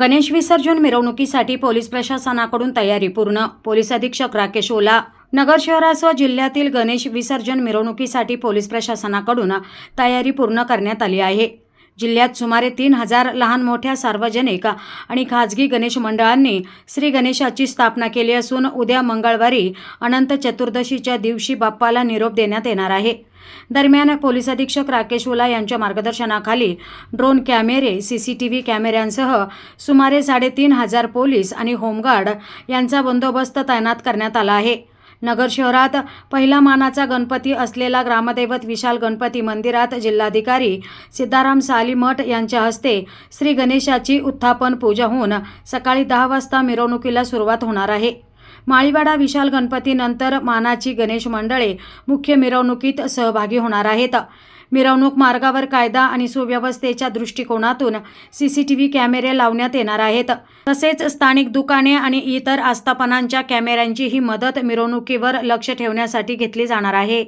गणेश विसर्जन मिरवणुकीसाठी पोलीस प्रशासनाकडून तयारी पूर्ण. पोलीस अधीक्षक राकेश ओला नगर शहरासह जिल्ह्यातील गणेश विसर्जन मिरवणुकीसाठी पोलीस प्रशासनाकडून तयारी पूर्ण करण्यात आली आहे. जिल्ह्यात सुमारे तीन हजार लहान मोठ्या सार्वजनिक आणि खाजगी गणेश मंडळांनी श्री गणेशाची स्थापना केली असून उद्या मंगळवारी अनंत चतुर्दशीच्या दिवशी बाप्पाला निरोप देण्यात येणार आहे. दरम्यान पोलीस अधीक्षक राकेश उला यांच्या मार्गदर्शनाखाली ड्रोन कॅमेरे सी सी टी व्ही कॅमेऱ्यांसह सुमारे साडेतीन हजार पोलीस आणि होमगार्ड यांचा बंदोबस्त तैनात करण्यात आला आहे. नगर शहरात पहिला मानाचा गणपती असलेला ग्रामदैवत विशाल गणपती मंदिरात जिल्हाधिकारी सिद्धाराम सालीमठ यांच्या हस्ते श्री गणेशाची उत्थापन पूजा होऊन सकाळी दहा वाजता मिरवणुकीला सुरुवात होणार आहे. माळीवाडा विशाल गणपतीनंतर मानाची गणेश मंडळे मुख्य मिरवणुकीत सहभागी होणार आहेत. मिरवणूक मार्गावर कायदा आणि सुव्यवस्थेच्या दृष्टिकोनातून सी सी टी व्ही कॅमेरे लावण्यात येणार आहेत. तसेच स्थानिक दुकाने आणि इतर आस्थापनांच्या कॅमेऱ्यांचीही मदत मिरवणुकीवर लक्ष ठेवण्यासाठी घेतली जाणार आहे.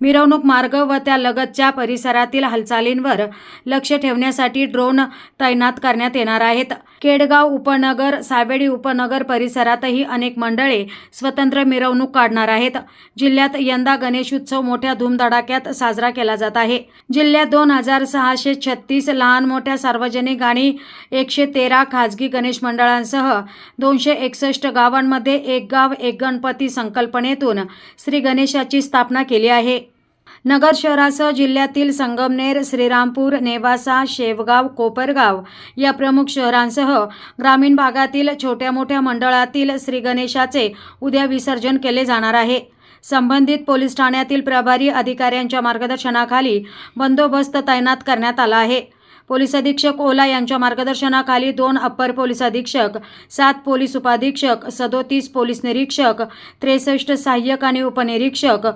मिरवणूक मार्ग व त्या लगतच्या परिसरातील हालचालींवर लक्ष ठेवण्यासाठी ड्रोन तैनात करण्यात येणार आहेत. केडगाव उपनगर सावेडी उपनगर परिसरातही अनेक मंडळे स्वतंत्र मिरवणूक काढणार आहेत. जिल्ह्यात यंदा गणेशोत्सव मोठ्या धूमधडाक्यात साजरा केला जात आहे. जिल्ह्यात दोन हजार सहाशे छत्तीस लहान मोठ्या सार्वजनिक आणि एकशे तेरा खाजगी गणेश मंडळांसह दोनशे एकसष्ट गावांमध्ये एक गाव एक गणपती संकल्पनेतून श्री गणेशाची स्थापना केली आहे. नगर शहरासह जिल्ह्यातील संगमनेर श्रीरामपूर नेवासा शेवगाव कोपरगाव या प्रमुख शहरांसह ग्रामीण भागातील छोट्या मोठ्या मंडळातील श्रीगणेशाचे उद्या विसर्जन केले जाणार आहे. संबंधित पोलीस ठाण्यातील प्रभारी अधिकाऱ्यांच्या मार्गदर्शनाखाली बंदोबस्त तैनात करण्यात आला आहे. पोलीस अधीक्षक ओला यांच्या मार्गदर्शनाखाली दोन अप्पर पोलीस अधीक्षक सात पोलीस उपाधीक्षक सदोतीस पोलीस निरीक्षक त्रेसष्ट सहाय्यक आणि उपनिरीक्षक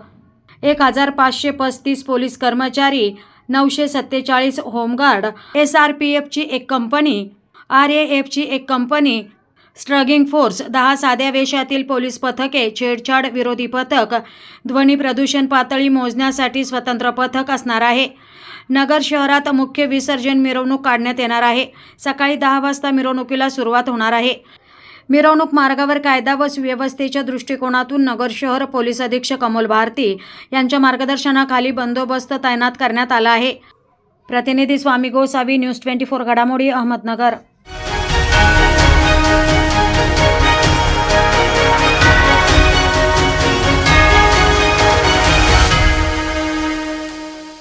एक हजार पाचशे पस्तीस पोलीस कर्मचारी नऊशे सत्तेचाळीस home guard S R P एफची एक कंपनी आर ए एफची एक कंपनी स्ट्रगिंग फोर्स दहा साध्या वेशातील पोलीस पथके छेडछाड विरोधी पथक ध्वनी प्रदूषण पातळी मोजण्यासाठी स्वतंत्र पथक असणार आहे. नगर शहरात मुख्य विसर्जन मिरवणूक काढण्यात येणार आहे. सकाळी दहा वाजता मिरवणुकीला सुरुवात होणार आहे. मिरवणूक मार्गावर कायदा व सुव्यवस्थेच्या दृष्टिकोनातून नगर शहर पोलीस अधीक्षक अमोल भारती यांच्या मार्गदर्शनाखाली बंदोबस्त तैनात करण्यात आला आहे. प्रतिनिधी Swami Gosavi news twenty four घडामोडी अहमदनगर.